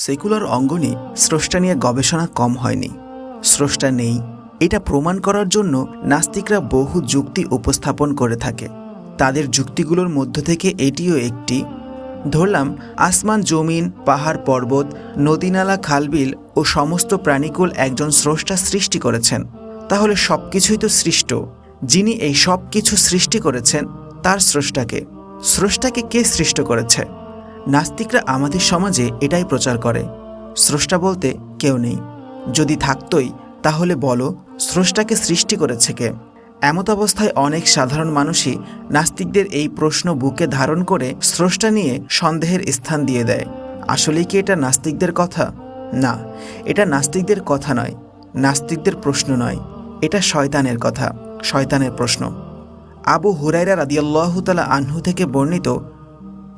Secular অঙ্গনে স্রষ্টা নিয়ে গবেষণা কম হয়নি। স্রষ্টা নেই, এটা প্রমাণ করার জন্য নাস্তিকরা বহু যুক্তি উপস্থাপন করে থাকে। তাদের যুক্তিগুলোর মধ্য থেকে এটিও একটি। ধরলাম, আসমান, জমিন, পাহাড়, পর্বত নদীনালা খালবিল ও সমস্ত প্রাণীকুল একজন স্রষ্টা সৃষ্টি করেছেন। তাহলে সব কিছুই তো সৃষ্ট। যিনি এই সব কিছু সৃষ্টি করেছেন, তার স্রষ্টাকে। স্রষ্টাকে কে সৃষ্ট করেছে? নাস্তিকরা আমাদের সমাজে এটাই প্রচার করে। স্রষ্টা বলতে কেউ নেই। যদি থাকতই, তাহলে বলো, স্রষ্টাকে সৃষ্টি করেছে কে? এমত অবস্থায় অনেক সাধারণ মানুষই নাস্তিকদের এই প্রশ্ন বুকে ধারণ করে স্রষ্টা নিয়ে সন্দেহের স্থান দিয়ে দেয়। আসলেই কি এটা নাস্তিকদের কথা? না, এটা নাস্তিকদের কথা নয়। নাস্তিকদের প্রশ্ন নয়। এটা শয়তানের কথা, শয়তানের প্রশ্ন। আবু হুরাইরা রাদিয়াল্লাহু তালা আনহু থেকে বর্ণিত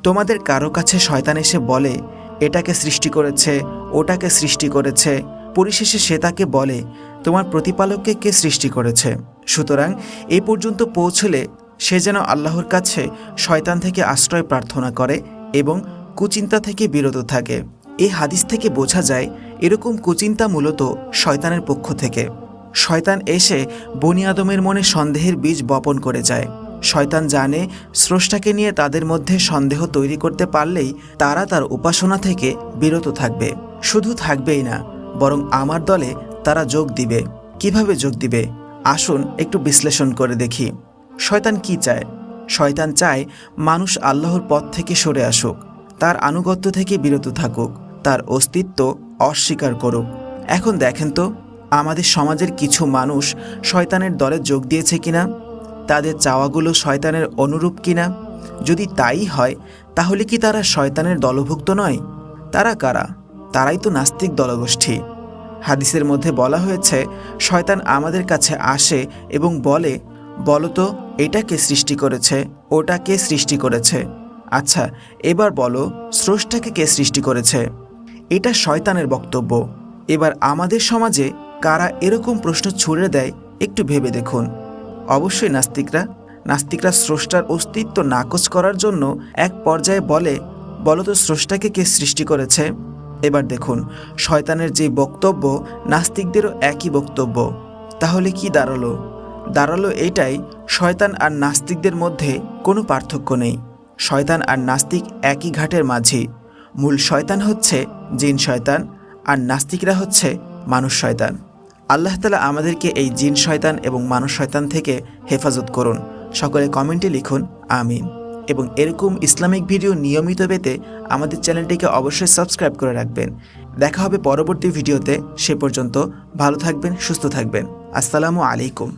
তোমাদের কারও কাছে শয়তান এসে বলে, এটাকে সৃষ্টি করেছে, ওটাকে সৃষ্টি করেছে। পরিশেষে সে তাকে বলে, তোমার প্রতিপালককে কে সৃষ্টি করেছে? সুতরাং এ পর্যন্ত পৌঁছলে সে যেন আল্লাহর কাছে শয়তান থেকে আশ্রয় প্রার্থনা করে এবং কুচিন্তা থেকে বিরত থাকে। এই হাদিস থেকে বোঝা যায়, এরকম কুচিন্তা মূলত শয়তানের পক্ষ থেকে। শয়তান এসে বনি আদমের মনে সন্দেহের বীজ বপন করে যায়। শয়তান জানে স্রষ্টাকে নিয়ে তাদের মধ্যে সন্দেহ তৈরি করতে পারলেই তারা তার উপাসনা থেকে বিরত থাকবে। শুধু থাকবেই না, বরং আমার দলে তারা যোগ দিবে। কীভাবে যোগ দিবে? আসুন একটু বিশ্লেষণ করে দেখি। শয়তান কি চায়? শয়তান চায় মানুষ আল্লাহর পথ থেকে সরে আসুক, তার আনুগত্য থেকে বিরত থাকুক, তার অস্তিত্ব অস্বীকার করুক। এখন দেখেন তো, আমাদের সমাজের কিছু মানুষ শয়তানের দলে যোগ দিয়েছে কিনা? তাদের চাওয়াগুলো শয়তানের অনুরূপ কিনা? যদি তাই হয়, তাহলে কি তারা শয়তানের দলভুক্ত নয়? তারা কারা? তারাই তো নাস্তিক দলগোষ্ঠী। হাদিসের মধ্যে বলা হয়েছে, শয়তান আমাদের কাছে আসে এবং বলে বলতো এটাকে সৃষ্টি করেছে? ওটাকে সৃষ্টি করেছে? আচ্ছা এবার বলো, স্রষ্টাকে কে সৃষ্টি করেছে? এটা শয়তানের বক্তব্য। এবার আমাদের সমাজে কারা এরকম প্রশ্ন ছুড়ে দেয়, একটু ভেবে দেখুন। অবশ্যই নাস্তিকরা নাস্তিকরা স্রষ্টার অস্তিত্ব নাকচ করার জন্য এক পর্যায়ে বলে, বলতো স্রষ্টাকে কে সৃষ্টি করেছে? এবার দেখুন, শয়তানের যে বক্তব্য, নাস্তিকদেরও একই বক্তব্য। তাহলে কি দাঁড়াল? দাঁড়াল এটাই, শয়তান আর নাস্তিকদের মধ্যে কোনো পার্থক্য নেই। শয়তান আর নাস্তিক একই ঘাটের মাঝি। মূল শয়তান হচ্ছে জিন শয়তান, আর নাস্তিকরা হচ্ছে মানুষ শয়তান। আল্লাহ তালা আমাদেরকে এই জিন, শয়তান এবং মানুষ, শয়তান থেকে হেফাজত করুন। সকলে কমেন্টে লিখুন, আমিন। এবং এরকম ইসলামিক ভিডিও নিয়মিত পেতে আমাদের চ্যানেলটিকে অবশ্যই সাবস্ক্রাইব করে রাখবেন। দেখা হবে পরবর্তী ভিডিওতে। সে পর্যন্ত ভালো থাকবেন, সুস্থ থাকবেন। আসসালামু আলাইকুম।